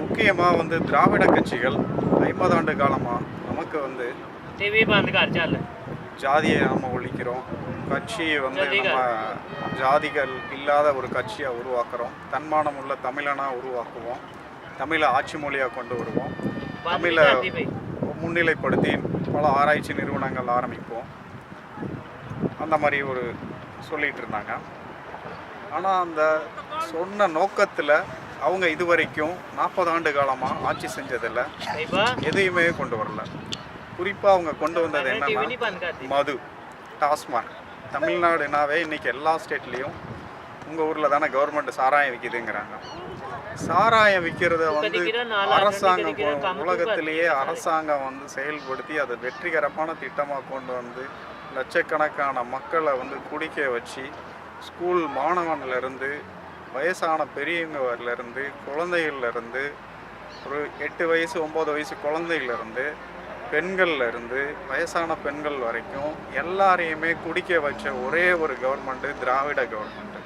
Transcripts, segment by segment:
முக்கியமாக வந்து திராவிட கட்சிகள் ஐம்பது ஆண்டு காலமாக நமக்கு வந்து ஜாதியை நாம் ஒழிக்கிறோம். கட்சியை வந்து நம்ம ஜாதிகள் இல்லாத ஒரு கட்சியாக உருவாக்குறோம். தன்மானம் உள்ள தமிழனாக உருவாக்குவோம். தமிழை ஆட்சி மொழியாக கொண்டு வருவோம். தமிழை முன்னிலைப்படுத்தி பல ஆராய்ச்சி நிறுவனங்கள் ஆரம்பிப்போம். அந்த மாதிரி ஒரு சொல்லிகிட்டு இருந்தாங்க. ஆனால் அந்த சொன்ன நோக்கத்தில் அவங்க இது வரைக்கும் நாற்பது ஆண்டு காலமாக ஆட்சி செஞ்சதில்லை. எதையுமே கொண்டு வரல. குறிப்பாக அவங்க கொண்டு வந்தது என்னன்னா மது டாஸ்மாக். தமிழ்நாடுனாவே இன்றைக்கி எல்லா ஸ்டேட்லேயும் உங்கள் ஊரில் தானே கவர்மெண்ட் சாராயம் விற்கிதுங்கிறாங்க சாராயம் விற்கிறத வந்து அரசாங்கம் உலகத்திலேயே அரசாங்கம் வந்து செயல்படுத்தி அதை வெற்றிகரமான திட்டமாக கொண்டு வந்து லட்சக்கணக்கான மக்களை வந்து குடிக்க வச்சு ஸ்கூல் மாணவன்லேருந்து வயசான பெரியவங்கலேருந்து குழந்தைகள்லேருந்து ஒரு எட்டு வயசு ஒம்பது வயசு குழந்தையிலேருந்து பெண்கள்லேருந்து வயசான பெண்கள் வரைக்கும் எல்லாரையுமே குடிக்க வச்ச ஒரே ஒரு government Dravida government.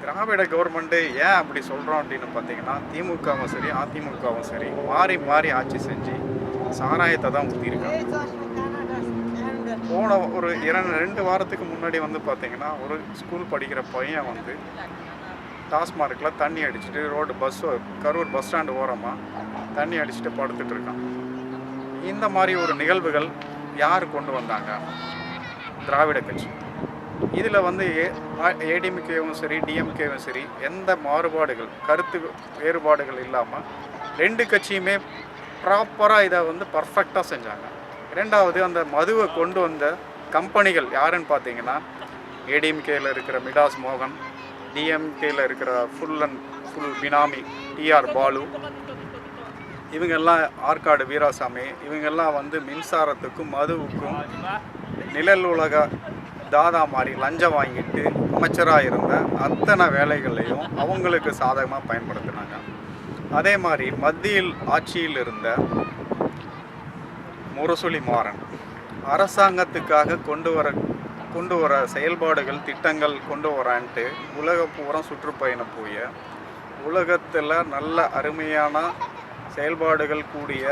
Dravida government ஏன் அப்படி சொல்கிறோம் அப்படின்னு பார்த்தீங்கன்னா திமுகவும் சரி அதிமுகவும் சரி மாறி மாறி ஆட்சி செஞ்சு சாராயத்தை தான் ஊற்றிருக்காங்க போன ஒரு இரண்டு ரெண்டு வாரத்துக்கு முன்னாடி வந்து பார்த்தீங்கன்னா ஒரு ஸ்கூல் படிக்கிற பையன் வந்து டாஸ்மார்க்கில் தண்ணி அடிச்சுட்டு road bus Karur bus stand ஓரமாக தண்ணி அடிச்சுட்டு படுத்துட்டு இருக்கான். இந்த மாதிரி ஒரு நிகழ்வுகள் யார் கொண்டு வந்தாங்க? திராவிட கட்சி. இதில் வந்து ஏடிஎம்கேவும் சரி டிஎம்கேவும் சரி எந்த மாறுபாடுகள் கருத்து வேறுபாடுகள் இல்லாமல் ரெண்டு கட்சியுமே ப்ராப்பராக இதை வந்து பர்ஃபெக்டாக செஞ்சாங்க. ரெண்டாவது அந்த மதுவை கொண்டு வந்த கம்பெனிகள் யாருன்னு பார்த்தீங்கன்னா ஏடிஎம்கேயில் இருக்கிற மிடாஸ் மோகன் டிஎம்கேயில் இருக்கிற full and full benami TR Baalu இவங்கெல்லாம் ஆற்காடு வீராசாமி. இவங்கெல்லாம் வந்து மின்சாரத்துக்கும் மதுவுக்கும் நிழல் உலக தாதா மாதிரி லஞ்சம் வாங்கிட்டு அமைச்சராக இருந்த அத்தனை வேலைகளையும் அவங்களுக்கு சாதகமாக பயன்படுத்தினாங்க. அதே மாதிரி மத்தியில் ஆட்சியில் இருந்த முரசொலி மாறன் அரசாங்கத்துக்காக கொண்டு வர கொண்டு வர செயல்பாடுகள் திட்டங்கள் கொண்டு வரான்ட்டு உலக பூரம் சுற்றுப்பயணம் போய் உலகத்தில் நல்ல அருமையான செயல்பாடுகள் கூடிய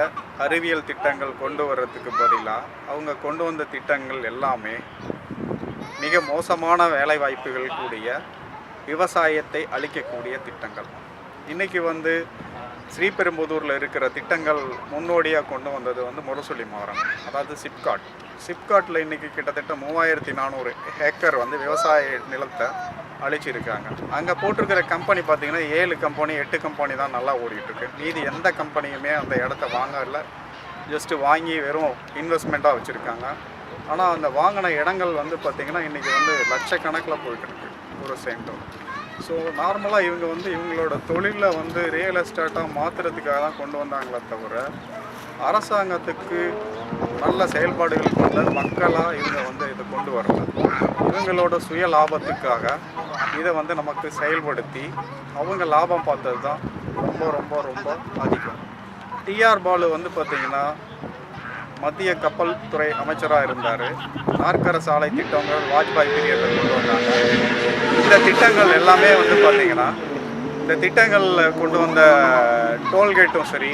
அறிவியல் திட்டங்கள் கொண்டு வர்றதுக்கு பதிலாக அவங்க கொண்டு வந்த திட்டங்கள் எல்லாமே மிக மோசமான வேலை வாய்ப்புகள் கூடிய விவசாயத்தை அளிக்கக்கூடிய திட்டங்கள். இன்றைக்கி வந்து ஸ்ரீபெரும்புதூரில் இருக்கிற திட்டங்கள் முன்னோடியாக கொண்டு வந்தது வந்து முரசொலி மாறம் அதாவது சிப்காட். சிப்காட்டில் இன்றைக்கி கிட்டத்தட்ட மூவாயிரத்தி நானூறு ஹேக்கர் வந்து விவசாய நிலத்தை அழிச்சிருக்காங்க. அங்கே போட்டிருக்கிற கம்பெனி பார்த்தீங்கன்னா ஏழு கம்பெனி எட்டு கம்பெனி தான் நல்லா ஓடிட்டுருக்கு. மீதி எந்த கம்பெனியுமே அந்த இடத்த வாங்கல. ஜஸ்ட்டு வாங்கி வெறும் இன்வெஸ்ட்மெண்ட்டாக வச்சுருக்காங்க. ஆனால் அந்த வாங்கின இடங்கள் வந்து பார்த்திங்கன்னா இன்றைக்கி வந்து லட்சக்கணக்கில் போயிட்டுருக்கு. ஒரு சென்டர் ஸோ நார்மலாக இவங்க வந்து இவங்களோட தொழிலை வந்து ரியல் எஸ்டேட்டாக மாற்றுறதுக்காக தான் கொண்டு வந்தாங்களே தவிர அரசாங்கத்துக்கு நல்ல செயல்பாடுகள் கொண்ட மக்களாக இவங்க வந்து இதை கொண்டு வரல. இவங்களோட சுய லாபத்துக்காக இதை வந்து நமக்கு செயல்படுத்தி அவங்க லாபம் பார்த்தது தான் ரொம்ப ரொம்ப ரொம்ப அதிகம். டிஆர் பாலு வந்து பார்த்திங்கன்னா மத்திய கப்பல் துறை அமைச்சராக இருந்தார். நாற்கர சாலை திட்டங்கள் வாஜ்பாய் பீரியடில் கொண்டு வந்தாங்க. இந்த திட்டங்கள் எல்லாமே வந்து பார்த்திங்கன்னா இந்த திட்டங்களில் கொண்டு வந்த டோல்கேட்டும் சரி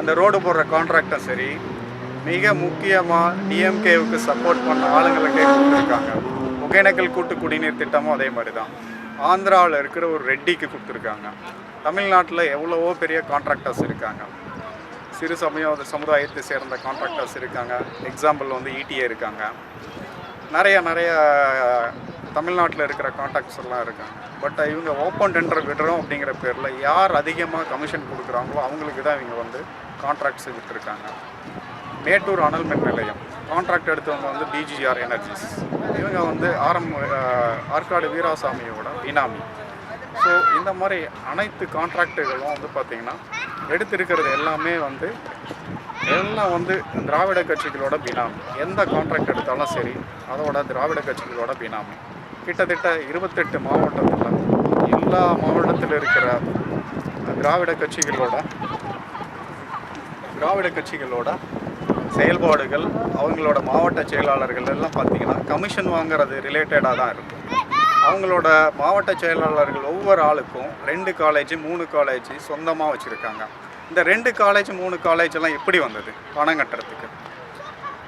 அந்த ரோடு போடுற கான்ட்ராக்டும் சரி மிக முக்கியமாக டிஎம்கேவுக்கு சப்போர்ட் பண்ண ஆளுங்களுக்கே கொடுத்துருக்காங்க. ஒகேனக்கல் கூட்டு குடிநீர் திட்டமும் அதே மாதிரி தான் ஆந்திராவில் இருக்கிற ஒரு ரெட்டிக்கு கொடுத்துருக்காங்க. தமிழ்நாட்டில் எவ்வளவோ பெரிய கான்ட்ராக்டர்ஸ் இருக்காங்க. சிறு சமயம் சமுதாயத்தை சேர்ந்த கான்ட்ராக்டர்ஸ் இருக்காங்க. எக்ஸாம்பிள் வந்து இடிஏ இருக்காங்க. நிறைய நிறைய தமிழ்நாட்டில் இருக்கிற காண்டாக்ட்ஸ் எல்லாம் இருக்காங்க பட் இவங்க ஓப்பன் டெண்டர் விடுறோம் அப்படிங்கிற பேரில் யார் அதிகமாக கமிஷன் கொடுக்குறாங்களோ அவங்களுக்கு தான் இவங்க வந்து கான்ட்ராக்ட்ஸ் விட்டுருக்காங்க. மேட்டூர் அனல் மின் நிலையம். கான்ட்ராக்ட் எடுத்தவங்க வந்து டிஜிஆர் எனர்ஜிஸ் இவங்க வந்து ஆரம் ஆற்காடு வீராசாமியோட இனாமி. ஸோ இந்த மாதிரி அனைத்து கான்ட்ராக்டுகளும் வந்து பார்த்திங்கன்னா எடுத்திருக்கிறது எல்லாமே வந்து எல்லாம் வந்து திராவிட கட்சிகளோட பினாமி. எந்த கான்ட்ராக்ட் எடுத்தாலும் சரி அதோட திராவிட கட்சிகளோட பினாமி. கிட்டத்தட்ட இருபத்தெட்டு மாவட்டத்தில் எல்லா மாவட்டத்தில் இருக்கிற திராவிட கட்சிகளோட திராவிட கட்சிகளோட செயல்பாடுகள் அவங்களோட மாவட்ட செயலாளர்கள் எல்லாம் பார்த்தீங்கன்னா கமிஷன் வாங்குறது ரிலேட்டடாக தான் இருக்கும். அவங்களோட மாவட்ட செயலாளர்கள் ஒவ்வொரு ஆளுக்கும் ரெண்டு காலேஜ் மூணு காலேஜ் சொந்தமாக வச்சுருக்காங்க. இந்த ரெண்டு காலேஜ் மூணு காலேஜ் எல்லாம் எப்படி வந்தது? பணம் கட்டுறதுக்கு.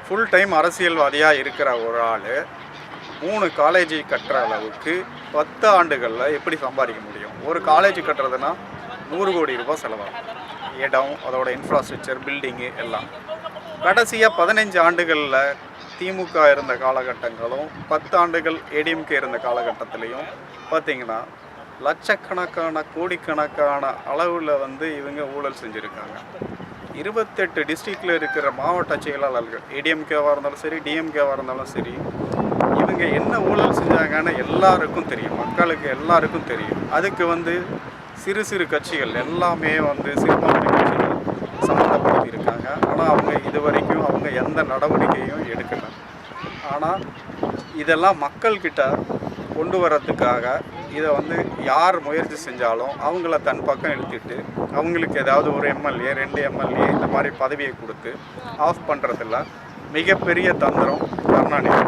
ஃபுல் டைம் அரசியல்வாதியாக இருக்கிற ஒரு ஆள் மூணு காலேஜ் கட்டுற அளவுக்கு பத்து ஆண்டுகளில் எப்படி சம்பாதிக்க முடியும்? ஒரு காலேஜ் கட்டுறதுனா நூறு கோடி ரூபாய் செலவாகும். இடம் அதோட இன்ஃப்ராஸ்ட்ரக்சர் பில்டிங்கு எல்லாம். கடைசியாக பதினஞ்சு ஆண்டுகளில் திமுக இருந்த காலகட்டங்களும் பத்து ஆண்டுகள் ஏடிஎம்கே இருந்த காலகட்டத்திலையும் பார்த்தீங்கன்னா லட்சக்கணக்கான கோடிக்கணக்கான அளவில் வந்து இவங்க ஊழல் செஞ்சுருக்காங்க. இருபத்தெட்டு டிஸ்ட்ரிக்டில் இருக்கிற மாவட்ட செயலாளர்கள் ஏடிஎம்கேவாக இருந்தாலும் சரி டிஎம்கேவாக இருந்தாலும் சரி இவங்க என்ன ஊழல் செஞ்சாங்கன்னு எல்லாருக்கும் தெரியும். மக்களுக்கு எல்லாருக்கும் தெரியும். அதுக்கு வந்து சிறு சிறு கட்சிகள் எல்லாமே வந்து சிறுபான்மை கட்சிகள் சம்மந்தப்படுத்தி இருக்காங்க ஆனால் அவங்க இது வரைக்கும் அவங்க எந்த நடவடிக்கையும் எடுக்கலை. ஆனால் இதெல்லாம் மக்கள்கிட்ட கொண்டு வர்றதுக்காக இதை வந்து யார் முயற்சி செஞ்சாலும் அவங்கள தன் பக்கம் எடுத்துட்டு அவங்களுக்கு ஏதாவது ஒரு எம்எல்ஏ ரெண்டு எம்எல்ஏ இந்த மாதிரி பதவியை கொடுத்து ஆஃப் பண்ணுறதுல மிகப்பெரிய தந்திரம் கருணாநிதி.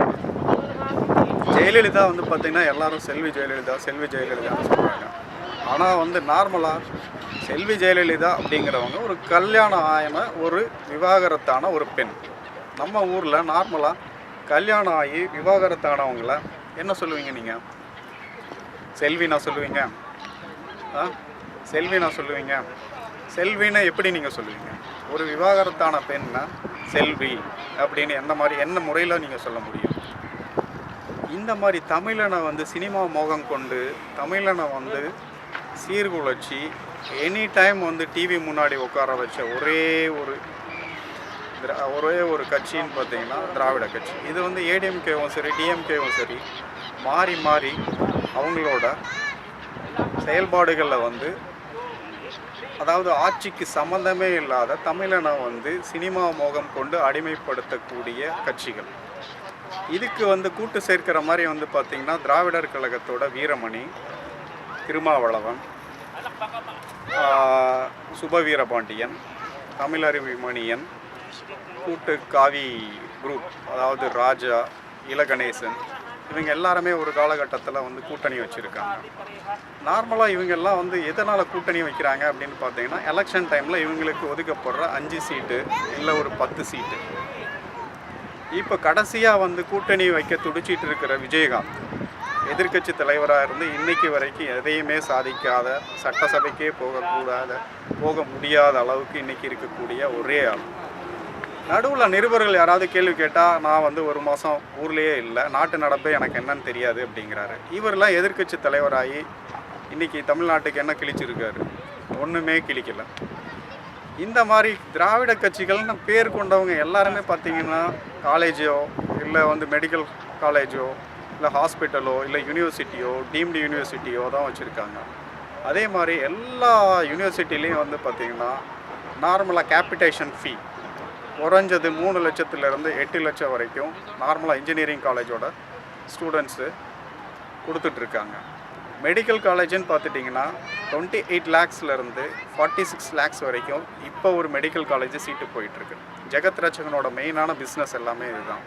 ஜெயலலிதா வந்து பார்த்திங்கன்னா எல்லாரும் செல்வி ஜெயலலிதா செல்வி ஜெயலலிதான்னு சொல்கிறாங்க ஆனால் வந்து நார்மலாக செல்வி ஜெயலலிதா அப்படிங்கிறவங்க ஒரு கல்யாணம் ஆயின ஒரு விவாகரத்தான ஒரு பெண். நம்ம ஊரில் நார்மலாக கல்யாணம் ஆகி விவாகரத்தானவங்கள என்ன சொல்லுவீங்க நீங்கள் செல்வினா சொல்லுவீங்க? ஆ? செல்வினா சொல்லுவீங்க? செல்வினை எப்படி நீங்கள் சொல்லுவீங்க? ஒரு விவாகரத்தான பெண்ணை செல்வி அப்படின்னு எந்த மாதிரி என்ன முறையில் நீங்கள் சொல்ல முடியும்? இந்த மாதிரி தமிழனை வந்து சினிமா மோகம் கொண்டு தமிழனை வந்து சீர்குலைச்சி எனி டைம் வந்து டிவி முன்னாடி உட்கார வச்ச ஒரே ஒரு ஒரே ஒரு கட்சின்னு பார்த்தீங்கன்னா திராவிட கட்சி. இது வந்து ஏடிஎம்கேவும் சரி டிஎம்கேவும் சரி மாறி மாறி அவங்களோட செயல்பாடுகளில் வந்து அதாவது ஆட்சிக்கு சம்மந்தமே இல்லாத தமிழனை வந்து சினிமா மோகம் கொண்டு அடிமைப்படுத்தக்கூடிய கட்சிகள். இதுக்கு வந்து கூட்டு சேர்க்கிற மாதிரி வந்து பார்த்திங்கன்னா திராவிடர் கழகத்தோட வீரமணி திருமாவளவன் சுபவீரபாண்டியன் தமிழறிவி மணியன் கூட்டு காவி குரூப் அதாவது ராஜா இளகணேசன் இவங்க எல்லாருமே ஒரு காலகட்டத்தில் வந்து கூட்டணி வச்சுருக்காங்க. நார்மலாக இவங்கெல்லாம் வந்து எதனால் கூட்டணி வைக்கிறாங்க அப்படின்னு பார்த்தீங்கன்னா எலெக்ஷன் டைமில் இவங்களுக்கு ஒதுக்கப்படுற அஞ்சு சீட்டு இல்லை ஒரு பத்து சீட்டு. இப்போ கடைசியாக வந்து கூட்டணி வைக்க துடிச்சிட்டு இருக்கிற விஜயகாந்த் எதிர்க்கட்சி தலைவராக இருந்து இன்னைக்கு வரைக்கும் எதையுமே சாதிக்காத சட்டசபைக்கே போகக்கூடாத போக முடியாத அளவுக்கு இன்னைக்கு இருக்கக்கூடிய ஒரே ஆள். நடுவில் நிருபர்கள் யாராவது கேள்வி கேட்டால் நான் வந்து ஒரு மாதம் ஊர்லேயே இல்லை நாட்டு நடப்பே எனக்கு என்னன்னு தெரியாது அப்படிங்கிறாரு. இவரெல்லாம் எதிர்க்கட்சி தலைவராகி இன்றைக்கி தமிழ்நாட்டுக்கு என்ன கிழிச்சிருக்காரு? ஒன்றுமே கிழிக்கல. இந்த மாதிரி திராவிட கட்சிகள்னு பேர் கொண்டவங்க எல்லாருமே பார்த்தீங்கன்னா காலேஜோ இல்லை வந்து மெடிக்கல் காலேஜோ இல்லை ஹாஸ்பிட்டலோ இல்லை யூனிவர்சிட்டியோ டீம்டு யூனிவர்சிட்டியோ தான் வச்சுருக்காங்க. அதே மாதிரி எல்லா யூனிவர்சிட்டிலையும் வந்து பார்த்திங்கன்னா நார்மலாக கேபிட்டேஷன் ஃபீ குறைஞ்சது மூணு லட்சத்துலேருந்து எட்டு லட்சம் வரைக்கும் நார்மலாக இன்ஜினியரிங் காலேஜோட ஸ்டூடெண்ட்ஸு கொடுத்துட்ருக்காங்க மெடிக்கல் காலேஜுன்னு பார்த்துட்டிங்கன்னா டுவெண்ட்டி எயிட் லேக்ஸ்லேருந்து ஃபார்ட்டி சிக்ஸ் லேக்ஸ் வரைக்கும் இப்போ ஒரு மெடிக்கல் காலேஜ் சீட்டு போயிட்டுருக்கு. ஜெகத் ரச்சகனோட மெயினான பிஸ்னஸ் எல்லாமே இதுதான்.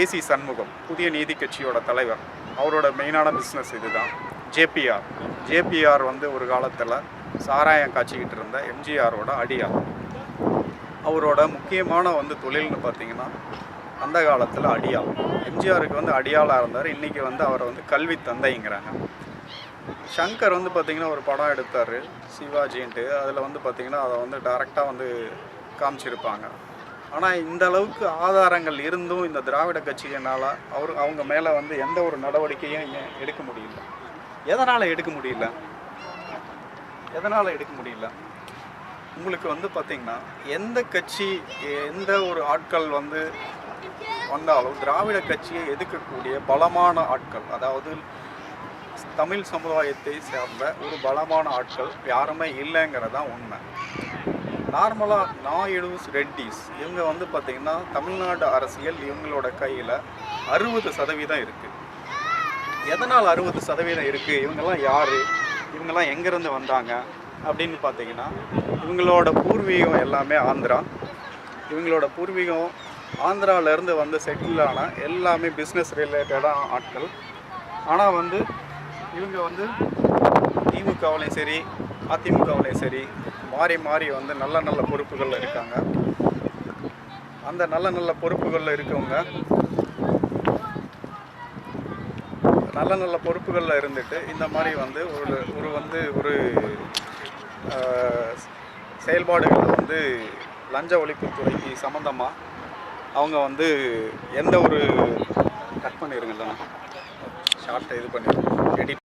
ஏசி சண்முகம் புதிய நீதி கட்சியோட தலைவர். அவரோட மெயினான பிஸ்னஸ் இதுதான். ஜேபிஆர் ஜேபிஆர் வந்து ஒரு காலத்தில் சாராயம் காய்ச்சிக்கிட்டு இருந்த எம்ஜிஆரோட அடியார் அவரோட முக்கியமான வந்து தொழில்னு பார்த்தீங்கன்னா அந்த காலத்தில் அடியாள். எம்ஜிஆருக்கு வந்து அடியாளாக இருந்தார். இன்றைக்கி வந்து அவரை வந்து கல்வி தந்தைங்கிறாங்க. ஷங்கர் வந்து பார்த்திங்கன்னா ஒரு படம் எடுத்தார் சிவாஜின்ட்டு. அதில் வந்து பார்த்திங்கன்னா அதை வந்து டேரெக்டாக வந்து காமிச்சிருப்பாங்க. ஆனால் இந்த அளவுக்கு ஆதாரங்கள் இருந்தும் இந்த திராவிட கட்சியினால் அவர் அவங்க மேலே வந்து எந்த ஒரு நடவடிக்கையும் எடுக்க முடியல? எதனால் எடுக்க முடியல? எதனால் எடுக்க முடியல? உங்களுக்கு வந்து பார்த்திங்கன்னா எந்த கட்சி எந்த ஒரு ஆட்கள் வந்து வந்தாலும் திராவிட கட்சியை எதிர்க்கக்கூடிய பலமான ஆட்கள் அதாவது தமிழ் சமுதாயத்தை சேர்ந்த ஒரு பலமான ஆட்கள் யாருமே இல்லைங்கிறது தான் உண்மை. நார்மலாக நாயுடுஸ் ரெட்டிஸ் இவங்க வந்து பார்த்திங்கன்னா தமிழ்நாடு அரசியல் இவங்களோட கையில் அறுபது சதவீதம் இருக்குது எதனால் அறுபது சதவீதம் இருக்குது இவங்கெல்லாம் யார்? இவங்கெல்லாம் எங்கேருந்து வந்தாங்க? அப்படின்னு பார்த்தீங்கன்னா இவங்களோட பூர்வீகம் எல்லாமே ஆந்திரா. இவங்களோட பூர்வீகம் ஆந்திராவிலேருந்து வந்து செட்டில் ஆன எல்லாமே பிஸ்னஸ் ரிலேட்டடாக ஆட்கள். ஆனால் வந்து இவங்க வந்து திமுகவிலையும் சரி அதிமுகவிலையும் சரி மாறி மாறி வந்து நல்ல நல்ல பொறுப்புகளில் இருக்காங்க. அந்த நல்ல நல்ல பொறுப்புகளில் இருக்கவங்க நல்ல நல்ல பொறுப்புகளில் இருந்துட்டு இந்த மாதிரி வந்து ஒரு ஒரு வந்து ஒரு செயல்பாடுகளில் வந்து லஞ்ச ஒழிப்புத்துறைக்கு சம்மந்தமாக அவங்க வந்து எந்த ஒரு கட் பண்ணிடுங்கண்ணா ஷார்ட்டை இது பண்ணி எடிட்